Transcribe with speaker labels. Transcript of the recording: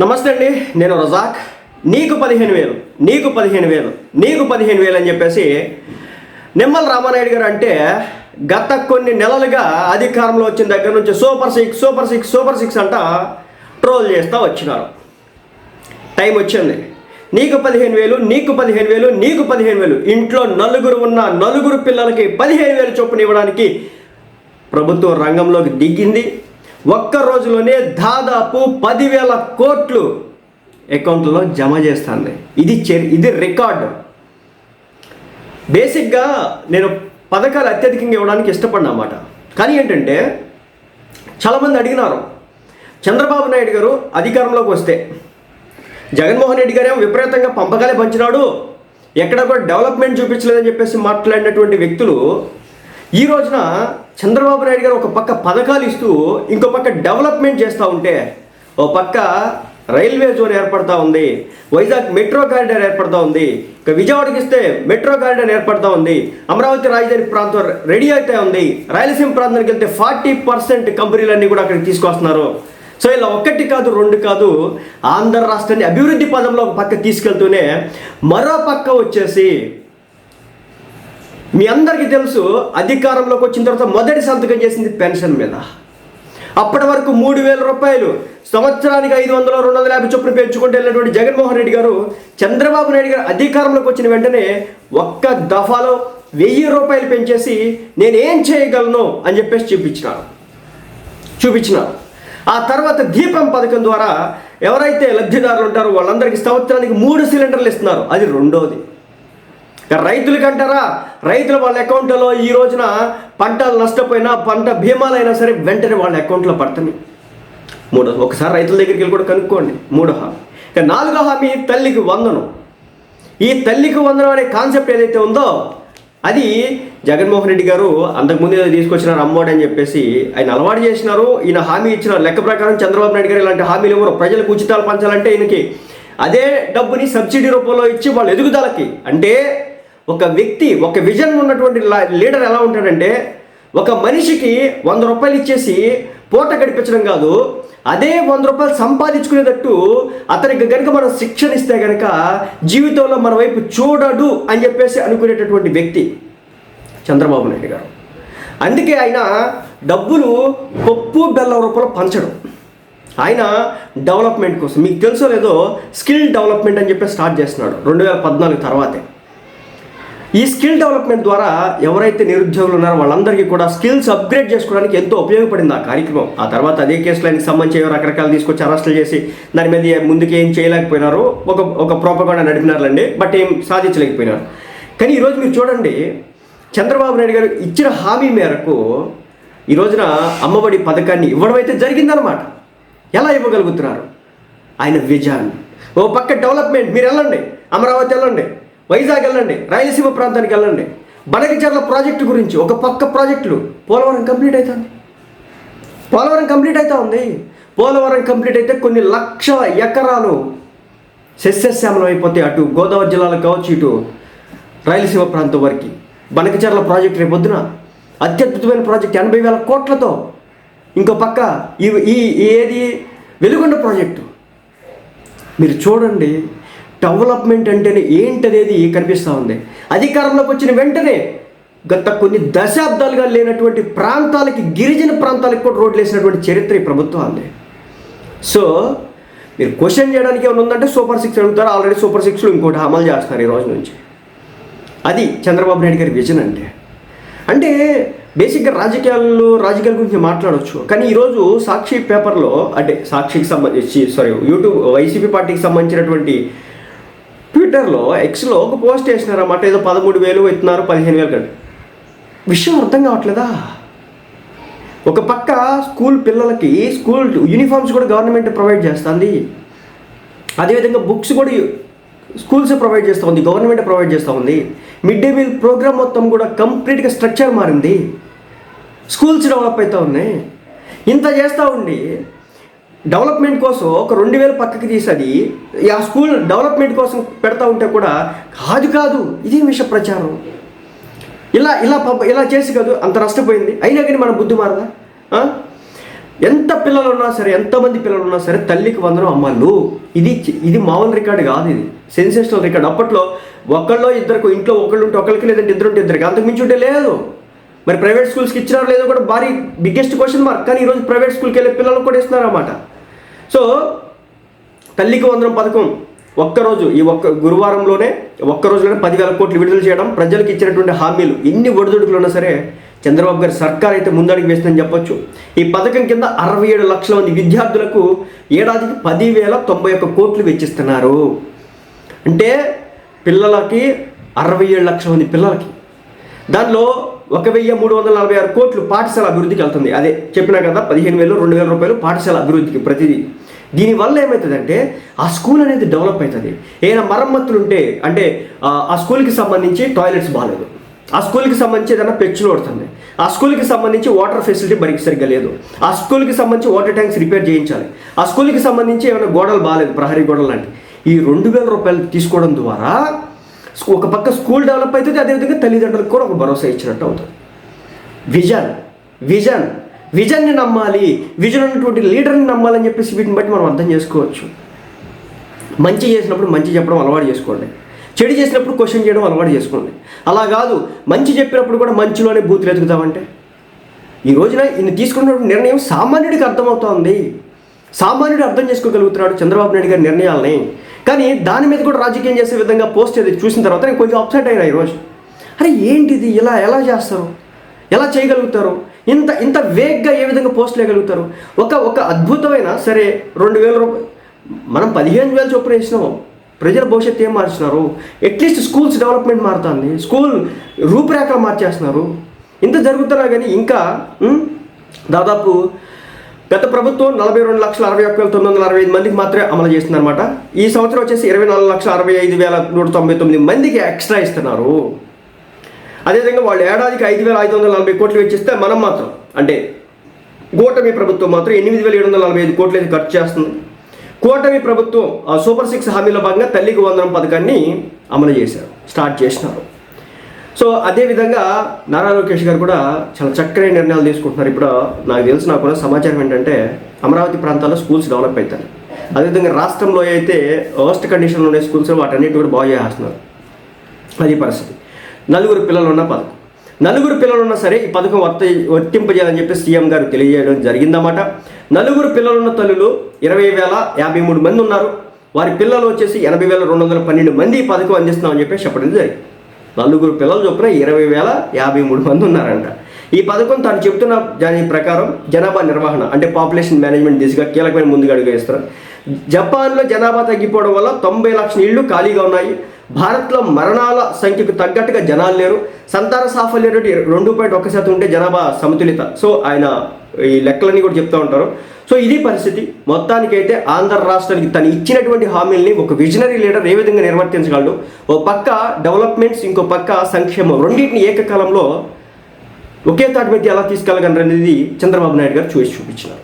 Speaker 1: నమస్తే అండి నేను రజాక్. నీకు పదిహేను వేలు నీకు పదిహేను వేలు నీకు పదిహేను వేలు అని చెప్పేసి నిమ్మల రామానాయుడు గారు అంటే గత కొన్ని నెలలుగా అధికారంలో వచ్చిన దగ్గర నుంచి super six super six super six అంట ట్రోల్ చేస్తూ వచ్చినారు. టైం వచ్చింది. నీకు పదిహేను వేలు నీకు పదిహేను వేలు నీకు పదిహేను వేలు ఇంట్లో నలుగురు ఉన్న నలుగురు పిల్లలకి పదిహేను వేలు చొప్పున ఇవ్వడానికి ప్రభుత్వం రంగంలోకి దిగింది. ఒక్క రోజులోనే దాదాపు పదివేల కోట్లు అకౌంట్లో జమ చేస్తుంది. ఇది ఇది రికార్డు. బేసిక్గా నేను పథకాలు అత్యధికంగా ఇవ్వడానికి ఇష్టపడిన అన్నమాట. కానీ ఏంటంటే చాలామంది అడిగినారు. చంద్రబాబు నాయుడు గారు అధికారంలోకి వస్తే జగన్మోహన్ రెడ్డి గారేమో విపరీతంగా పంపకాలే పంచినాడు ఎక్కడ కూడా డెవలప్మెంట్ చూపించలేదని చెప్పేసి మాట్లాడినటువంటి వ్యక్తులు ఈ రోజున చంద్రబాబు నాయుడు గారు ఒక పక్క పథకాలు ఇస్తూ ఇంకో పక్క డెవలప్మెంట్ చేస్తూ ఉంటే ఓ పక్క రైల్వే జోన్ ఏర్పడతా ఉంది వైజాగ్ మెట్రో కారిడార్ ఏర్పడతా ఉంది ఇక విజయవాడకి ఇస్తే మెట్రో కారిడార్ ఏర్పడతా ఉంది అమరావతి రాజధాని ప్రాంతం రెడీ అయితే ఉంది రాయలసీమ ప్రాంతానికి వెళ్తే ఫార్టీ పర్సెంట్ కంపెనీలన్నీ కూడా అక్కడికి తీసుకొస్తున్నారు. సో ఇలా ఒకటి కాదు రెండు కాదు ఆంధ్ర రాష్ట్రాన్ని అభివృద్ధి పదంలో ఒక పక్క తీసుకెళ్తూనే మరో పక్క వచ్చేసి మీ అందరికీ తెలుసు అధికారంలోకి వచ్చిన తర్వాత మొదటి సంతకం చేసింది పెన్షన్ మీద. అప్పటి వరకు మూడు వేల రూపాయలు సంవత్సరానికి ఐదు వందలు రెండు వందల యాభై చొప్పున పెంచుకుంటూ వెళ్ళినటువంటి జగన్మోహన్ రెడ్డి గారు చంద్రబాబు నాయుడు గారు అధికారంలోకి వచ్చిన వెంటనే ఒక్క దఫాలో వెయ్యి రూపాయలు పెంచేసి నేనేం చేయగలను అని చెప్పేసి చూపించినారు. చూపించినారు. ఆ తర్వాత దీపం పథకం ద్వారా ఎవరైతే లబ్ధిదారులు ఉంటారో వాళ్ళందరికీ సంవత్సరానికి మూడు సిలిండర్లు ఇస్తున్నారు. అది రెండోది. ఇక రైతులకి అంటారా రైతులు వాళ్ళ అకౌంట్లో ఈ రోజున పంటలు నష్టపోయినా పంట భీమాలైనా సరే వెంటనే వాళ్ళ అకౌంట్లో పడుతుంది మూడో ఒకసారి రైతుల దగ్గరికి వెళ్ళి కూడా కనుక్కోండి. మూడో హామీ. ఇక నాలుగో హామీ తల్లికి వందనం. ఈ తల్లికి వందనం అనే కాన్సెప్ట్ ఏదైతే ఉందో అది జగన్మోహన్ రెడ్డి గారు అంతకుముందు ఏదో తీసుకొచ్చినారు అమ్మోడు అని చెప్పేసి ఆయన అలవాటు చేసినారు. ఈయన హామీ ఇచ్చినారు లెక్క ప్రకారం చంద్రబాబు నాయుడు గారు ఇలాంటి హామీలు ఇవ్వరు. ప్రజలకు ఉచితాలు పంచాలంటే ఈయనకి అదే డబ్బుని సబ్సిడీ రూపంలో ఇచ్చి వాళ్ళ ఎదుగుదలకి అంటే ఒక వ్యక్తి ఒక విజన్ ఉన్నటువంటి లీడర్ ఎలా ఉంటాడంటే ఒక మనిషికి వంద రూపాయలు ఇచ్చేసి పూట గడిపించడం కాదు అదే వంద రూపాయలు సంపాదించుకునేటట్టు అతనికి కనుక మనం శిక్షణ ఇస్తే కనుక జీవితంలో మన వైపు చూడడు అని చెప్పేసి అనుకునేటటువంటి వ్యక్తి చంద్రబాబు నాయుడు గారు. అందుకే ఆయన డబ్బులు పప్పు బెల్లం రూపంలో పంచడం. ఆయన డెవలప్మెంట్ కోసం మీకు తెలుసో లేదో స్కిల్ డెవలప్మెంట్ అని చెప్పి స్టార్ట్ చేస్తున్నాడు రెండు వేల పద్నాలుగు తర్వాతే. ఈ స్కిల్ డెవలప్మెంట్ ద్వారా ఎవరైతే నిరుద్యోగులు ఉన్నారో వాళ్ళందరికీ కూడా స్కిల్స్ అప్గ్రేడ్ చేసుకోవడానికి ఎంతో ఉపయోగపడింది ఆ కార్యక్రమం. ఆ తర్వాత అదే కేసులో ఆయనకి సంబంధించి ఏవో రకరకాలు తీసుకొచ్చి అరెస్టులు చేసి దాని మీద ముందుకు ఏం చేయలేకపోయినారు ఒక ఒక ప్రోపగాండా నడిపినారులండి బట్ ఏం సాధించలేకపోయినారు. కానీ ఈరోజు మీరు చూడండి చంద్రబాబు నాయుడు గారు ఇచ్చిన హామీ మేరకు ఈ రోజున అమ్మఒడి పథకాన్ని ఇవ్వడం అయితే జరిగిందనమాట ఎలా ఇవ్వగలుగుతున్నారు? ఆయన విజన్. ఓ పక్క డెవలప్మెంట్ మీరు వెళ్ళండి అమరావతి వెళ్ళండి. వైజాగ్ వెళ్ళండి రాయలసీమ ప్రాంతానికి వెళ్ళండి. బనకచర్ల ప్రాజెక్టు గురించి ఒక పక్క ప్రాజెక్టులు పోలవరం కంప్లీట్ అవుతుంది పోలవరం కంప్లీట్ అవుతా ఉంది. పోలవరం కంప్లీట్ అయితే కొన్ని లక్షల ఎకరాలు సస్యశ్యామలం అయిపోతే అటు గోదావరి జిల్లాలో కావచ్చు ఇటు రాయలసీమ ప్రాంతం వరకు. బనకచర్ల ప్రాజెక్ట్ రేపు పొద్దున. అత్యద్భుతమైన ప్రాజెక్ట్ ఎనభై వేల కోట్లతో. ఇంకో పక్క ఈ ఈ ఏది? వెలుగొండ ప్రాజెక్టు. మీరు చూడండి డెవలప్మెంట్ అంటేనే ఏంటనేది కనిపిస్తూ ఉంది. అధికారంలోకి వచ్చిన వెంటనే గత కొన్ని దశాబ్దాలుగా లేనటువంటి ప్రాంతాలకి గిరిజన ప్రాంతాలకు కూడా రోడ్లు వేసినటువంటి చరిత్ర ఈ ప్రభుత్వం సో మీరు క్వశ్చన్ చేయడానికి ఏమైనా ఉందంటే సూపర్ సిక్స్ అడుగుతారు. ఆల్రెడీ సూపర్ సిక్స్లో ఇంకోటి అమలు చేస్తున్నారు ఈ రోజు నుంచి. అది చంద్రబాబు నాయుడు గారి విజన్ అంటే అంటే బేసిక్గా రాజకీయాల్లో రాజకీయాల గురించి మాట్లాడవచ్చు కానీ ఈరోజు సాక్షి పేపర్లో అంటే సాక్షికి సంబంధించి సారీ యూట్యూబ్ వైసీపీ పార్టీకి సంబంధించినటువంటి ట్విట్టర్లో ఎక్స్లో ఒక పోస్ట్ వేసినారన్నమాట. ఏదో పదమూడు వేలు ఎత్తున్నారు పదిహేను వేలు కంటే. విషయం అర్థం కావట్లేదా? ఒక పక్క స్కూల్ పిల్లలకి స్కూల్ యూనిఫామ్స్ కూడా గవర్నమెంట్ ప్రొవైడ్ చేస్తుంది. అదేవిధంగా బుక్స్ కూడా స్కూల్స్ ప్రొవైడ్ చేస్తూ ఉంది గవర్నమెంట్ ప్రొవైడ్ చేస్తూ ఉంది. మిడ్ డే మీల్ ప్రోగ్రామ్ మొత్తం కూడా కంప్లీట్గా స్ట్రక్చర్ మారింది. స్కూల్స్ డెవలప్ అవుతూ ఉన్నాయి. ఇంత చేస్తూ ఉండి డెవలప్మెంట్ కోసం ఒక రెండు వేలు పక్కకి తీసేది. ఆ స్కూల్ డెవలప్మెంట్ కోసం పెడతా ఉంటే కూడా కాదు కాదు ఇది విష ప్రచారం. ఇలా ఇలా పబ్ ఇలా చేసి కాదు అంత నష్టపోయింది. అయినా కానీ మన బుద్ధి మారదా? ఎంత పిల్లలు ఉన్నా సరే ఎంతమంది పిల్లలు ఉన్నా సరే తల్లికి వందనం అమ్మాళ్ళు ఇది ఇది మామూలు రికార్డు కాదు ఇది. Sensational record. అప్పట్లో ఒకళ్ళో ఇద్దరికి ఇంట్లో ఒకళ్ళు ఉంటే ఒకరికి లేదంటే ఇద్దరు ఉంటే ఇద్దరికి అంతకు మించి ఉంటే లేదు. మరి ప్రైవేట్ స్కూల్స్కి ఇచ్చినారో లేదో కూడా భారీ బిగ్గెస్ట్ క్వశ్చన్ మార్క్. కానీ ఈరోజు ప్రైవేట్ స్కూల్కి వెళ్ళే పిల్లలు కూడా ఇస్తున్నారు అన్నమాట సో తల్లికి వందనం పథకం ఒక్కరోజు ఈ ఒక్క గురువారంలోనే ఒక్క రోజులోనే పదివేల కోట్లు విడుదల చేయడం ప్రజలకు ఇచ్చినటువంటి హామీలు ఎన్ని ఒడిదుడుకులు ఉన్నా సరే చంద్రబాబు గారి సర్కార్ అయితే ముందడుగు వేస్తుందని చెప్పొచ్చు. ఈ పథకం కింద అరవై ఏడు లక్షల మంది విద్యార్థులకు ఏడాదికి పదివేల తొంభై ఒక్క కోట్లు వెచ్చిస్తున్నారు. అంటే పిల్లలకి అరవై ఏడు లక్షల మంది పిల్లలకి. దానిలో ఒక వెయ్యి మూడు వందల నలభై ఆరు కోట్లు పాఠశాల అభివృద్ధికి వెళ్తుంది. అదే చెప్పినా కదా పదిహేను వేలు రెండు వేల రూపాయలు పాఠశాల అభివృద్ధికి ప్రతిదీ. దీనివల్ల ఏమవుతుందంటే ఆ స్కూల్ అనేది డెవలప్ అవుతుంది ఏదైనా మరమ్మతులు ఉంటే అంటే ఆ, స్కూల్కి సంబంధించి టాయిలెట్స్ బాగాలేదు ఆ స్కూల్కి సంబంధించి ఏదైనా పెచ్చులు పడుతుంది. ఆ స్కూల్కి సంబంధించి వాటర్ ఫెసిలిటీ బరికి సరిగ్గా లేదు. ఆ స్కూల్కి సంబంధించి వాటర్ ట్యాంక్స్ రిపేర్ చేయించాలి. ఆ స్కూల్కి సంబంధించి ఏమైనా గోడలు బాగాలేదు ప్రహరీ గోడలు లాంటి ఈ రెండు వేల రూపాయలు తీసుకోవడం ద్వారా ఒక పక్క స్కూల్ డెవలప్ అవుతుంది అదేవిధంగా తల్లిదండ్రులకు కూడా ఒక భరోసా ఇచ్చినట్టు అవుతుంది. విజన్ విజన్ విజన్ని నమ్మాలి విజన్ ఉన్నటువంటి లీడర్ని నమ్మాలని చెప్పేసి వీటిని బట్టి మనం అర్థం చేసుకోవచ్చు. మంచి చేసినప్పుడు మంచి చెప్పడం అలవాటు చేసుకోండి. చెడు చేసినప్పుడు క్వశ్చన్ చేయడం అలవాటు చేసుకోండి. అలా కాదు మంచి చెప్పినప్పుడు కూడా మంచిలోనే బూతులు ఎదుగుతామంటే. ఈ రోజున ఈయన తీసుకున్నటువంటి నిర్ణయం సామాన్యుడికి అర్థమవుతోంది. సామాన్యుడు అర్థం చేసుకోగలుగుతున్నాడు చంద్రబాబు నాయుడు గారి నిర్ణయాలని. కానీ దాని మీద కూడా రాజకీయం చేసే విధంగా పోస్ట్ అది చూసిన తర్వాత నేను కొంచెం అప్సెట్ అయినా ఈరోజు. అరే ఏంటిది? ఇలా ఎలా చేస్తారు? ఎలా చేయగలుగుతారు? ఇంత ఇంత వేగ్గా ఏ విధంగా పోస్ట్ వేయగలుగుతారు ఒక ఒక అద్భుతమైన సరే రెండు వేల రూపాయలు మనం పదిహేను వేల చొప్పున వేసినాము ప్రజల భవిష్యత్తు ఏం మార్చినారు? అట్లీస్ట్ స్కూల్స్ డెవలప్మెంట్ మారుతుంది. స్కూల్ రూపురేఖలు మార్చేస్తున్నారు. ఇంత జరుగుతున్నా కానీ ఇంకా దాదాపు గత ప్రభుత్వం నలభై రెండు లక్షల అరవై ఒక్క వేల తొమ్మిది వందల అరవై ఐదు మందికి మాత్రమే అమలు చేస్తుంది అనమాట ఈ సంవత్సరం వచ్చేసి ఇరవై నాలుగు లక్షల అరవై ఐదు వేల నూట తొంభై తొమ్మిది మందికి ఎక్స్ట్రా ఇస్తున్నారు. అదేవిధంగా వాళ్ళు ఏడాదికి ఐదు వేల ఐదు వందల నలభై కోట్లు వెచ్చిస్తే మనం మాత్రం అంటే కూటమి ప్రభుత్వం మాత్రం ఎనిమిది వేల ఏడు వందల నలభై ఐదు కోట్లు అయితే ఖర్చు చేస్తుంది. కూటమి ప్రభుత్వం ఆ సూపర్ సిక్స్ హామీలో భాగంగా తల్లికి వందనం పథకాన్ని అమలు చేశారు స్టార్ట్ చేసినారు. సో అదేవిధంగా నారా లోకేష్ గారు కూడా చాలా చక్కని నిర్ణయాలు తీసుకుంటున్నారు. ఇప్పుడు నాకు తెలిసి కూడా సమాచారం ఏంటంటే అమరావతి ప్రాంతాల్లో స్కూల్స్ డెవలప్ అవుతాయి. అదేవిధంగా రాష్ట్రంలో అయితే వర్స్ట్ కండిషన్లో ఉండే స్కూల్స్ వాటన్నిటి కూడా బాగు చేస్తున్నారు అది పరిస్థితి. నలుగురు పిల్లలు ఉన్న పథకం. నలుగురు పిల్లలు ఉన్నా సరే ఈ పథకం వర్త వర్తింపజేయాలని చెప్పి సీఎం గారు తెలియజేయడం జరిగిందన్నమాట. నలుగురు పిల్లలున్న తల్లులు ఇరవై వేల యాభై మూడు మంది ఉన్నారు. వారి పిల్లలు వచ్చేసి ఎనభై వేల రెండు వందల పన్నెండు మంది ఈ పథకం అందిస్తున్నామని చెప్పి చెప్పడం జరిగింది. నలుగురు పిల్లలు చొప్పున ఇరవై వేల యాభై మూడు మంది ఉన్నారంట. ఈ పథకం తాను చెప్తున్న దాని ప్రకారం జనాభా నిర్వహణ అంటే పాపులేషన్ మేనేజ్మెంట్ దిశగా కీలకమైన ముందుగా అడుగు వేస్తారు. జపాన్లో జనాభా తగ్గిపోవడం వల్ల తొంభై లక్షల ఇళ్ళు ఖాళీగా ఉన్నాయి. భారత్లో మరణాల సంఖ్యకు తగ్గట్టుగా జనాలు లేరు. సంతాన సాఫల్య రేటు రెండు పాయింట్ ఒక్క శాతం ఉంటే జనాభా సమతులిత. సో ఆయన ఈ లెక్కలన్నీ కూడా చెప్తూ ఉంటారు. సో ఇది పరిస్థితి. మొత్తానికైతే ఆంధ్ర రాష్ట్రానికి తను ఇచ్చినటువంటి హామీల్ని ఒక విజనరీ లీడర్ ఏ విధంగా నిర్వర్తించగలడు. ఓ పక్క డెవలప్మెంట్స్ ఇంకో పక్క సంక్షేమం. రెండింటిని ఏకకాలంలో ఒకే తాటి మీద ఎలా తీసుకెళ్ళగలరు అనేది చంద్రబాబు నాయుడు గారు చూసి చూపించినారు.